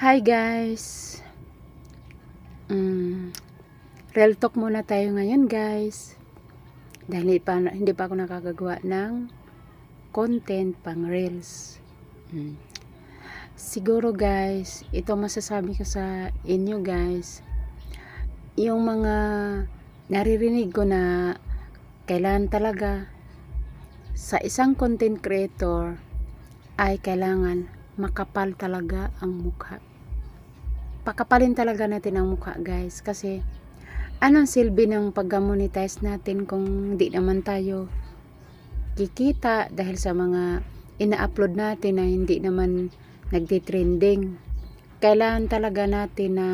Hi guys! Mm, real talk muna tayo ngayon guys. Dahil hindi pa, hindi pa ako nakakagawa ng content pang reels. Mm. Siguro guys, ito masasabi ko sa inyo guys. Yung mga naririnig ko na kailangan talaga sa isang content creator ay kailangan makapal talaga ang mukha. Pakapalin talaga natin ang mukha guys kasi anong silbi ng pag-monetize natin kung di naman tayo kikita dahil sa mga ina-upload natin na hindi naman nagtitrending. Kailangan talaga natin na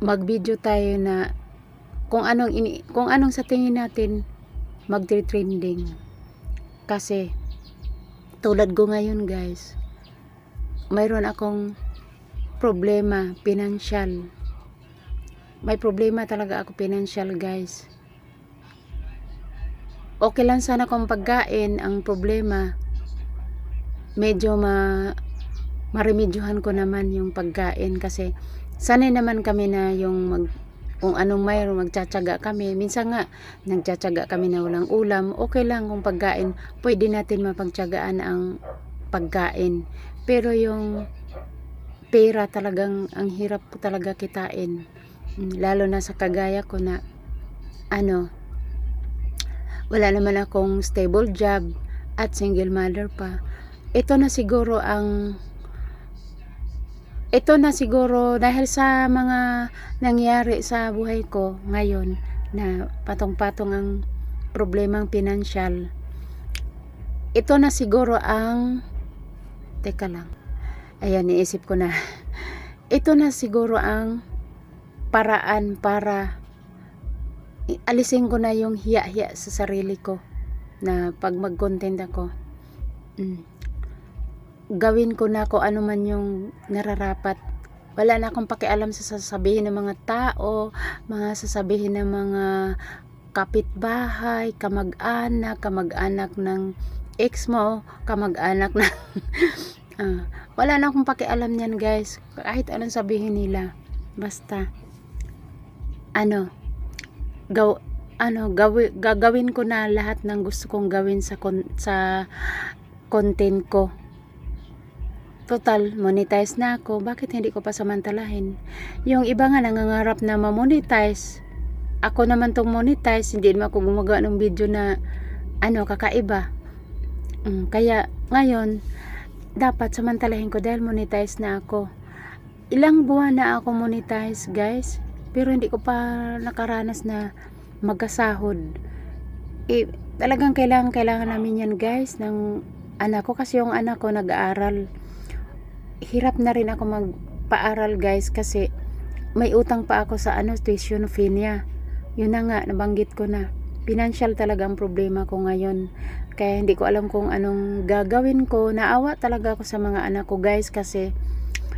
mag-video tayo na kung anong ini, kung anong sa tingin natin magti-trending. Kasi tulad ko ngayon guys, mayroon akong problema financial. May problema talaga ako financial guys. Okay lang sana kung pagkain ang problema. Medyo ma maremedyohan ko naman yung pagkain kasi sanay naman kami na yung mag kung anong mayroon magtsatsaga kami minsan nga nagtsatsaga kami na walang ulam okay lang kung pagkain pwede natin mapagtsagaan ang pagkain pero yung pera talagang ang hirap po talaga kitain. Mm, lalo na sa kagaya ko na ano wala naman akong stable job at single mother pa. Ito na siguro ang ito na siguro dahil sa mga nangyari sa buhay ko ngayon na patong-patong ang problemang pinansyal ito na siguro ang teka lang ayan niisip ko na. Ito na siguro ang paraan para alisin ko na yung hiya-hiya sa sarili ko na pag mag-content ako mm, gawin ko na kung ano man yung nararapat. Wala na akong pakialam sa sasabihin ng mga tao mga sasabihin ng mga kapitbahay kamag-anak kamag-anak ng ex mo kamag-anak ng Ah, wala na akong pakialam niyan guys. Kahit anong sabihin nila basta ano gaw ano gawi, gagawin ko na lahat ng gusto kong gawin sa kon, sa content ko. Total monetize na ako. Bakit hindi ko pa samantalahin? Yung iba nga nangangarap na ma-monetize. Ako naman tong monetize hindi naman ako gumagawa ng video na ano kakaiba. Mm, kaya ngayon dapat samantalahin ko dahil monetize na ako. Ilang buwan na ako monetize guys pero hindi ko pa nakaranas na magkasahod eh, talagang kailangan kailangan namin yan guys ng anak ko kasi yung anak ko nag-aaral. Hirap na rin ako magpaaral guys kasi may utang pa ako sa ano tuition fee niya. Yun na nga nabanggit ko na financial talaga ang problema ko ngayon. Kaya hindi ko alam kung anong gagawin ko. Naawa talaga ako sa mga anak ko guys kasi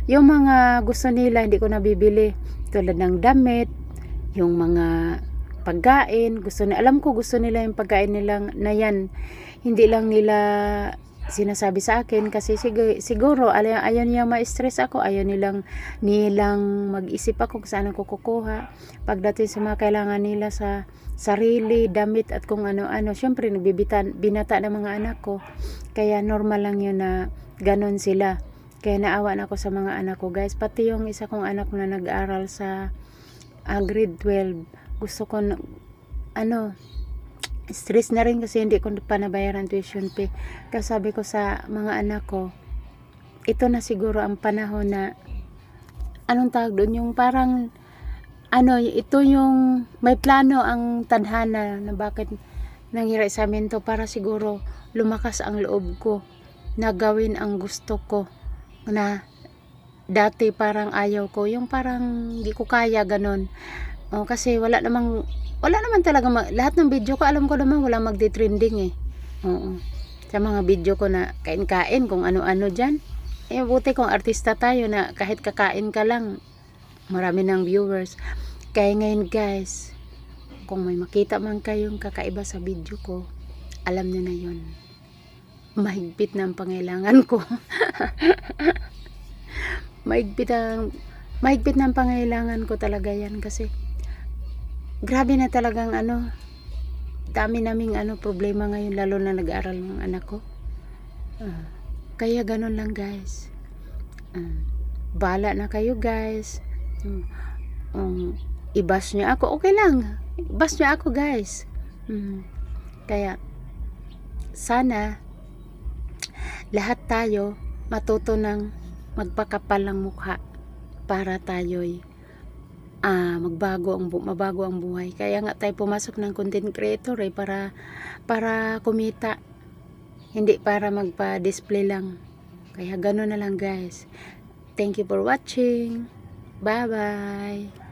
yung mga gusto nila hindi ko nabibili. Tulad ng damit yung mga pagkain gusto na alam ko gusto nila yung pagkain nilang na yan. Hindi lang nila sinasabi sa akin kasi siguro, siguro ayaw, ayaw niya ma-stress ako. Ayaw nilang nilang mag-isip ako kung saan ako kukuha. Pagdating sa mga kailangan nila sa sarili, damit at kung ano-ano syempre nagbibitan, binata ng mga anak ko. Kaya normal lang yun na ganon sila. Kaya naawa na ako sa mga anak ko guys. Pati yung isa kong anak na nag-aral sa ah, grade 12 gusto ko ano stress na rin kasi hindi ko pa nabayaran tuition fee. Kaya sabi ko sa mga anak ko, ito na siguro ang panahon na, anong tawag doon, yung parang, ano, ito yung, may plano ang tadhana na bakit nangyari sa amin to para siguro lumakas ang loob ko na gawin ang gusto ko na dati parang ayaw ko yung parang hindi ko kaya ganon oh, kasi wala namang wala naman talaga ma- lahat ng video ko alam ko naman wala magdi-trending eh. Oo. Sa mga video ko na kain-kain kung ano-ano dyan. Eh buti kung artista tayo na kahit kakain ka lang marami ng viewers. Kaya ngayon guys kung may makita man kayong kakaiba sa video ko alam nyo na yon mahigpit na ang pangailangan ko. Maigpit ang maigpit ng pangailangan ko talaga yan kasi grabe na talagang ano dami naming ano problema ngayon lalo na nag-aaral ng anak ko. Ah, kaya ganun lang guys. Ah, bala na kayo guys. Um, um, ibas niya ako. Okay lang. Ibas niya ako guys. Mm. kaya sana lahat tayo matuto ng magpakapal ng mukha para tayo'y ah, magbago ang mabago ang buhay. Kaya nga tayo pumasok ng content creator eh para para kumita. Hindi para magpa-display lang. Kaya gano'n na lang guys. Thank you for watching. Bye-bye.